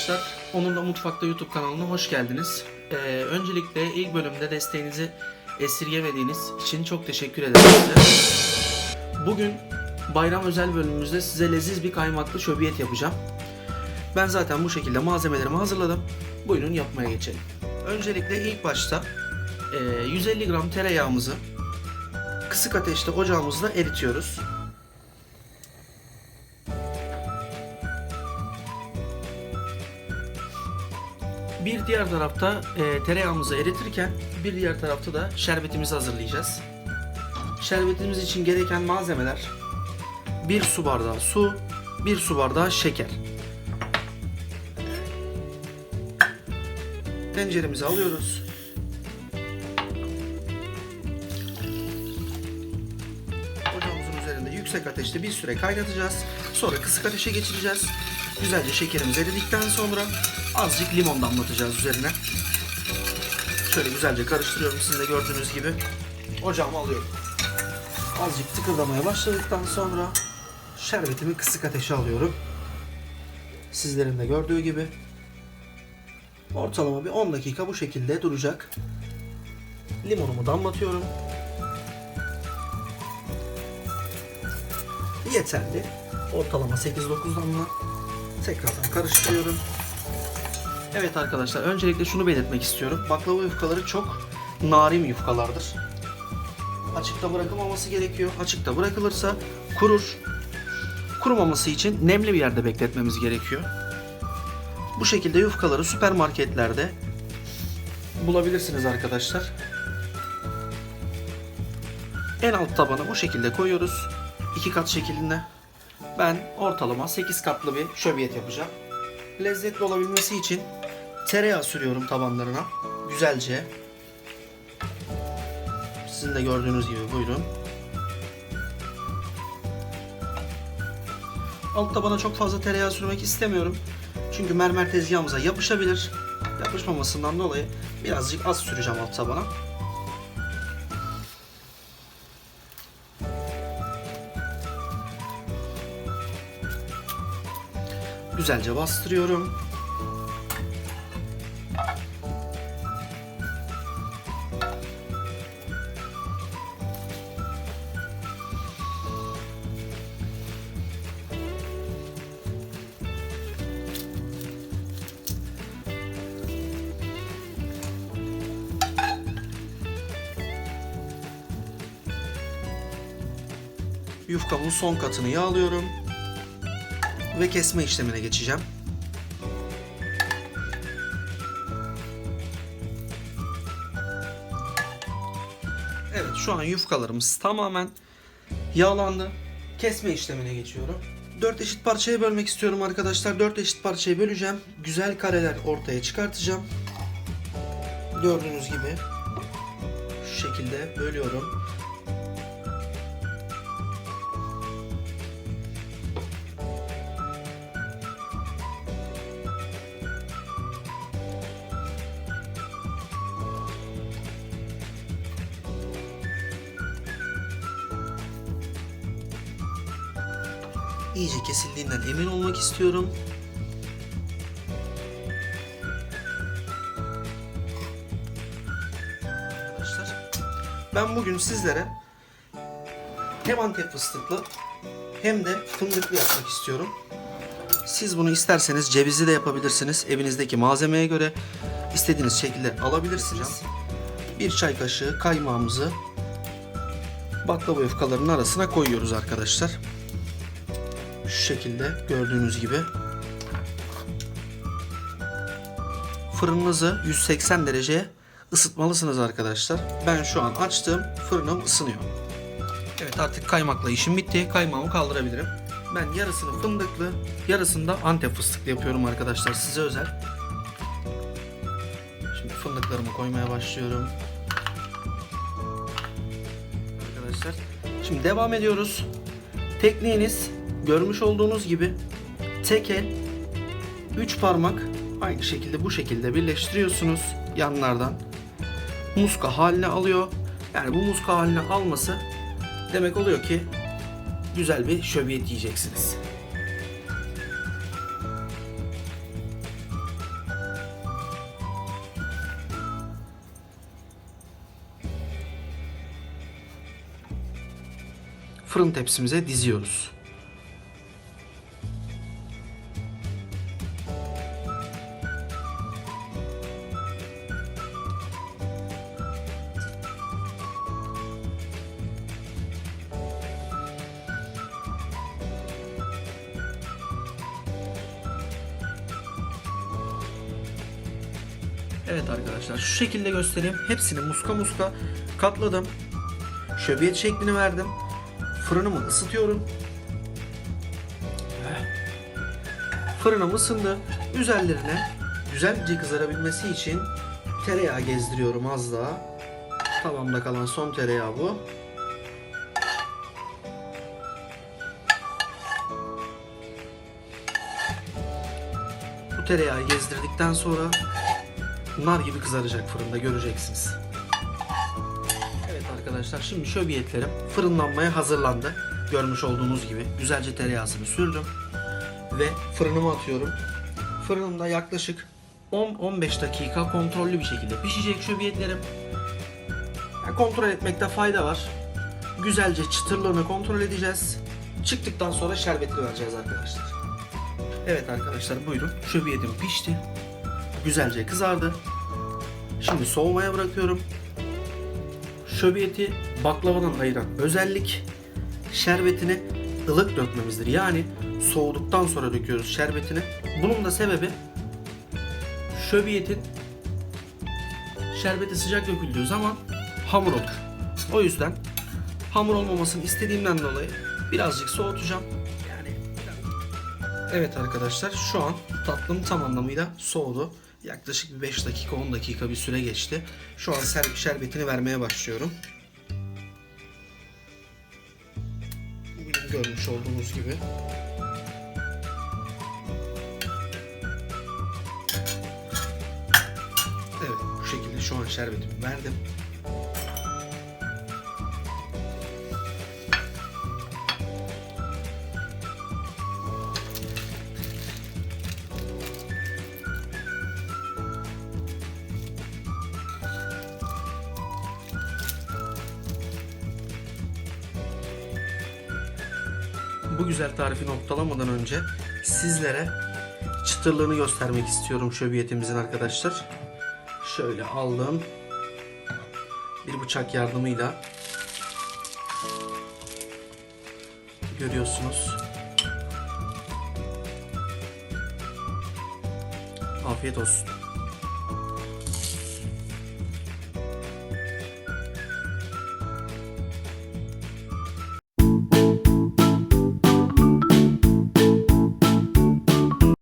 arkadaşlar. Onurla Mutfakta YouTube kanalına hoş geldiniz. Ee, öncelikle ilk bölümde desteğinizi esirgemediğiniz için çok teşekkür ederim size. Bugün bayram özel bölümümüzde size leziz bir kaymaklı şöbiyet yapacağım. Ben zaten bu şekilde malzemelerimi hazırladım. Buyurun yapmaya geçelim. Öncelikle ilk başta e, 150 gram tereyağımızı kısık ateşte ocağımızda eritiyoruz. Bir diğer tarafta e, tereyağımızı eritirken bir diğer tarafta da şerbetimizi hazırlayacağız. Şerbetimiz için gereken malzemeler 1 su bardağı su, 1 su bardağı şeker. Tenceremizi alıyoruz. Ocağımızın üzerinde yüksek ateşte bir süre kaynatacağız. Sonra kısık ateşe geçireceğiz. Güzelce şekerimiz eridikten sonra azıcık limon damlatacağız üzerine. Şöyle güzelce karıştırıyorum sizin de gördüğünüz gibi. Ocağımı alıyorum. Azıcık tıkırdamaya başladıktan sonra şerbetimi kısık ateşe alıyorum. Sizlerin de gördüğü gibi. Ortalama bir 10 dakika bu şekilde duracak. Limonumu damlatıyorum. Yeterli. Ortalama 8-9 damla. Tekrardan karıştırıyorum. Evet arkadaşlar öncelikle şunu belirtmek istiyorum. Baklava yufkaları çok narin yufkalardır. Açıkta bırakılmaması gerekiyor. Açıkta bırakılırsa kurur. Kurumaması için nemli bir yerde bekletmemiz gerekiyor. Bu şekilde yufkaları süpermarketlerde bulabilirsiniz arkadaşlar. En alt tabana bu şekilde koyuyoruz. iki kat şeklinde. Ben ortalama 8 katlı bir şöbiyet yapacağım. Lezzetli olabilmesi için tereyağı sürüyorum tabanlarına. Güzelce. Sizin de gördüğünüz gibi buyurun. Alt tabana çok fazla tereyağı sürmek istemiyorum. Çünkü mermer tezgahımıza yapışabilir. Yapışmamasından dolayı birazcık az süreceğim alt tabana. Güzelce bastırıyorum. Yufkamın son katını yağlıyorum ve kesme işlemine geçeceğim. Evet şu an yufkalarımız tamamen yağlandı. Kesme işlemine geçiyorum. 4 eşit parçaya bölmek istiyorum arkadaşlar. 4 eşit parçaya böleceğim. Güzel kareler ortaya çıkartacağım. Gördüğünüz gibi şu şekilde bölüyorum. İyice kesildiğinden emin olmak istiyorum. Arkadaşlar ben bugün sizlere hem antep fıstıklı hem de fındıklı yapmak istiyorum. Siz bunu isterseniz cevizli de yapabilirsiniz. Evinizdeki malzemeye göre istediğiniz şekilde alabilirsiniz. Bir çay kaşığı kaymağımızı baklava yufkalarının arasına koyuyoruz arkadaşlar. Şu şekilde gördüğünüz gibi. Fırınınızı 180 dereceye ısıtmalısınız arkadaşlar. Ben şu an açtım. Fırınım ısınıyor. Evet artık kaymakla işim bitti. Kaymağımı kaldırabilirim. Ben yarısını fındıklı, yarısını da antep fıstıklı yapıyorum arkadaşlar size özel. Şimdi fındıklarımı koymaya başlıyorum. Arkadaşlar şimdi devam ediyoruz. Tekniğiniz görmüş olduğunuz gibi tek el 3 parmak aynı şekilde bu şekilde birleştiriyorsunuz yanlardan. Muska haline alıyor. Yani bu muska haline alması demek oluyor ki güzel bir şöbiyet yiyeceksiniz. Fırın tepsimize diziyoruz. Evet arkadaşlar şu şekilde göstereyim. Hepsini muska muska katladım. Şöbiyet şeklini verdim. Fırınımı ısıtıyorum. Fırınım ısındı. Üzerlerine güzelce kızarabilmesi için tereyağı gezdiriyorum az daha. Tavamda kalan son tereyağı bu. Bu tereyağı gezdirdikten sonra nar gibi kızaracak fırında göreceksiniz. Evet arkadaşlar şimdi şöbiyetlerim fırınlanmaya hazırlandı. Görmüş olduğunuz gibi güzelce tereyağısını sürdüm ve fırınıma atıyorum. Fırınımda yaklaşık 10-15 dakika kontrollü bir şekilde pişecek şöbiyetlerim. Yani kontrol etmekte fayda var. Güzelce çıtırlığını kontrol edeceğiz. Çıktıktan sonra şerbetini vereceğiz arkadaşlar. Evet arkadaşlar buyurun. Şöbiyetim pişti. Güzelce kızardı. Şimdi soğumaya bırakıyorum. Şöbiyeti baklavadan ayıran özellik şerbetini ılık dökmemizdir. Yani soğuduktan sonra döküyoruz şerbetini. Bunun da sebebi şöbiyetin şerbeti sıcak döküldüğü zaman hamur olur. O yüzden hamur olmamasını istediğimden dolayı birazcık soğutacağım. Yani Evet arkadaşlar şu an tatlım tam anlamıyla soğudu. Yaklaşık bir 5 dakika 10 dakika bir süre geçti. Şu an şerbetini vermeye başlıyorum. Benim görmüş olduğunuz gibi. Evet bu şekilde şu an şerbetimi verdim. Bu güzel tarifi noktalamadan önce sizlere çıtırlığını göstermek istiyorum şöbiyetimizin arkadaşlar. Şöyle aldım. Bir bıçak yardımıyla görüyorsunuz. Afiyet olsun.